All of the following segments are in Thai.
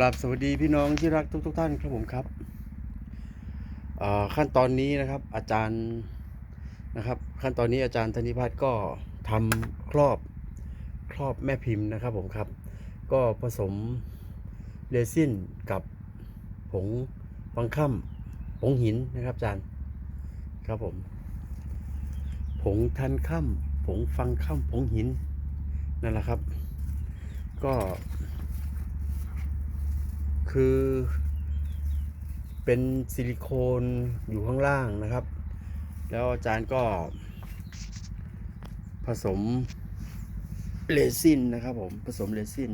ราบสวัสดีพี่น้องที่รักทุกทท่านครับผมครับขั้นตอนนี้นะครับอาจารย์นะครับ ขั้นตอนนี้อาจารย์ธนิพัฒน์ก็ทำครอบครอบแม่พิมพ์นะครับผมครับ ก็ผสมเรซินกับผงฟังค่ำผงหินนะครับอาจารย์ครับผมผงทันค่ำผงฟังค่ำผงหินนั่นแหละครับ ก็ คือ เป็นซิลิโคนอยู่ข้างล่างนะครับ แล้วอาจารย์ก็ ผสมเรซินนะครับผมผสมเรซิน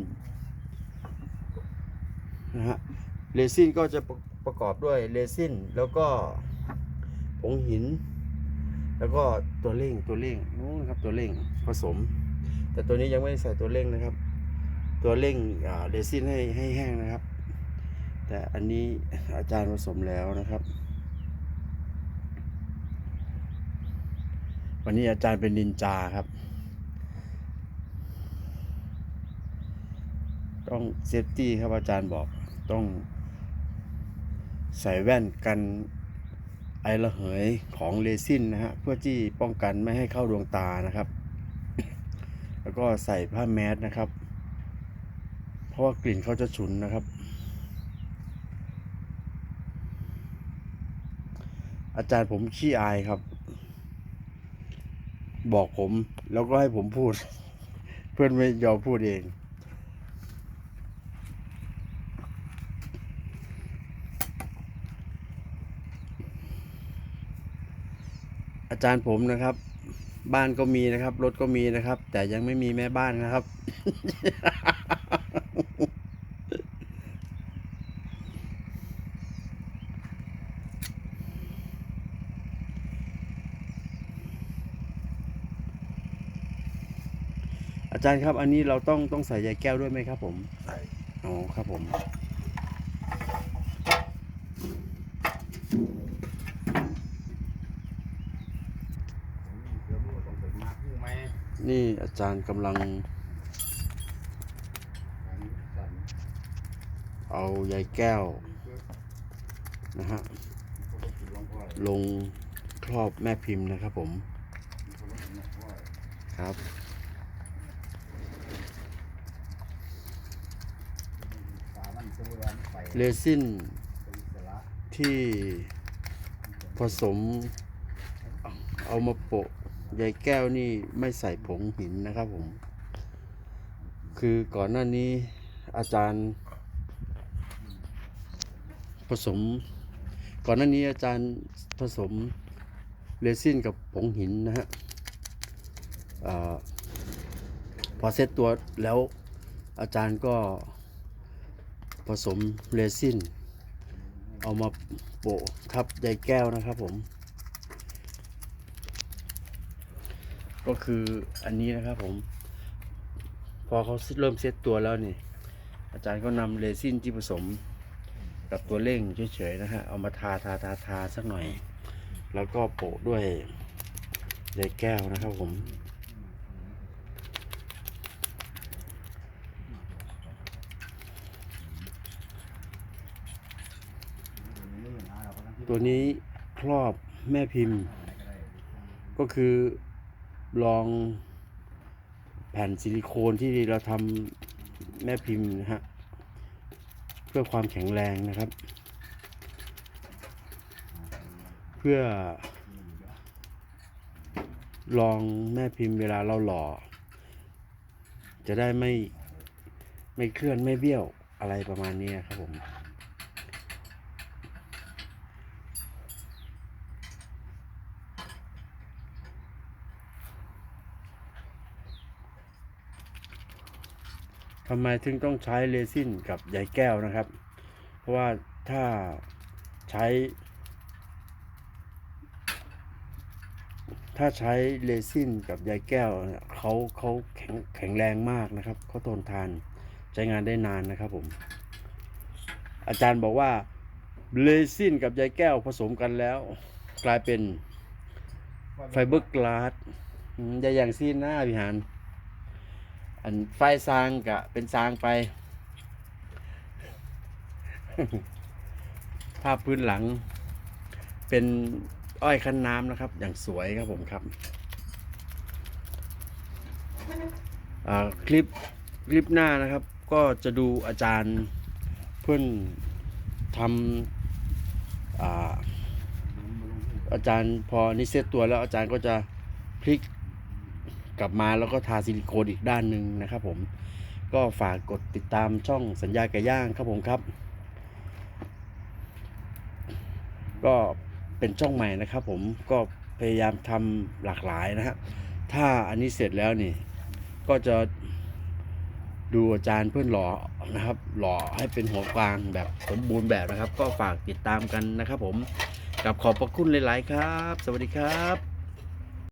นะฮะเรซินก็จะประประกอบด้วยเรซินแล้วก็ผงหิน แล้วก็ตัวเร่งตัวเร่งนู้นครับตัวเร่งผสม แต่ตัวนี้ยังไม่ได้ใส่ตัวเร่งนะครับ ตัวเร่งเรซินให้ให้แห้งนะครับ แต่อันนี้อาจารย์ผสมแล้วนะครับ วันนี้อาจารย์เป็นนินจาครับ ต้องเซฟตี้ครับอาจารย์บอกต้องใส่แว่นกันไอระเหยของเรซินนะฮะเพื่อที่ป้องกันไม่ให้เข้าดวงตานะครับ แล้วก็ใส่ผ้าแมสนะครับ เพราะว่ากลิ่นเขาจะฉุนนะครับ อาจารย์ผมขี้อายครับ บอกผมแล้วก็ให้ผมพูด เพื่อนไม่ยอมพูดเอง อาจารย์ผมนะครับ บ้านก็มีนะครับ รถก็มีนะครับ แต่ยังไม่มีแม่บ้านนะครับ อาจารย์ครับ อันนี้เราต้องต้องใส่ใยแก้วด้วยไหมครับ ผมใส่อ๋อครับผม เดี๋ยวรู้ว่าต้องเป็นมาคู่ไหมนี่อาจารย์กำลังอันนี้สั่นเอาใยแก้วนะฮะเขาก็ถือลงพ่อยลงครอบแม่พิมพ์นะครับผมเขาก็ถือลงพ่อย ครับ ตามันจะเวลาไป เรซินที่ผสมเอามาโปะใยแก้วนี่ไม่ใส่ผงหินนะครับผม คือก่อนหน้านี้อาจารย์ ผสม ก่อนหน้านี้อาจารย์ผสมเรซินกับผงหินนะฮะอพอเซตตัวแล้วอาจารย์ก็ ผสมเรซินเอามาโปะทับใยแก้วนะครับผม ก็คืออันนี้นะครับผม พอเขาเริ่มเซตตัวแล้วนี่ อาจารย์ก็นำเรซินที่ผสมกับตัวเร่งเฉยๆนะฮะ เอามาทาทาทาทาสักหน่อย แล้วก็โปะด้วยใยแก้วนะครับผม นี่นะเราก็ ตัวนี้ครอบแม่พิมพ์ ก็ได้ก็คือลองแผ่นซิลิโคนที่เราทำแม่พิมพ์นะฮะเพื่อความแข็งแรงนะครับ เพื่อลองแม่พิมพ์เวลาเราหล่อ จะได้ไม่ไม่เคลื่อนไม่เบี้ยวอะไรประมาณนี้ครับผม ทำไมถึงต้องใช้เรซินกับใยแก้วนะครับ เพราะว่าถ้าใช้ ถ้าใช้เรซินกับใยแก้วเขาเขาแข็งแข็งแรงมากนะครับเขาทนทานใช้งานได้นานนะครับผม อาจารย์บอกว่าเรซินกับใยแก้วผสมกันแล้ว กลายเป็นไฟเบอร์กลาสอืมอย่าอย่างซีนหน้าพิหาร อันไฟซางกะเป็นซางไป ภาพพื้นหลัง เป็นอ้อยคั้นน้ำนะครับ อย่างสวยครับผมครับคลิปคลิปหน้านะครับ ก็จะดูอาจารย์เพื่อนทำอาอาจารย์พอนี่เซตตัวแล้วอาจารย์ก็จะพลิก กลับมาแล้วก็ทาซิลิโคนอีกด้านหนึ่งนะครับผมก็ฝากกดติดตามช่องสัญญาไก่ย่างครับผมครับ ก็เป็นช่องใหม่นะครับผมก็พยายามทำหลากหลายนะฮะถ้าอันนี้เสร็จแล้วนี่ ก็จะดูอาจารย์เพื่อนหล่อนะครับ หล่อให้เป็นหัวกลางแบบสมบูรณ์แบบนะครับ ก็ฝากติดตามกันนะครับผมกับขอบพระคุณหลาย ๆ ครับ สวัสดีครับ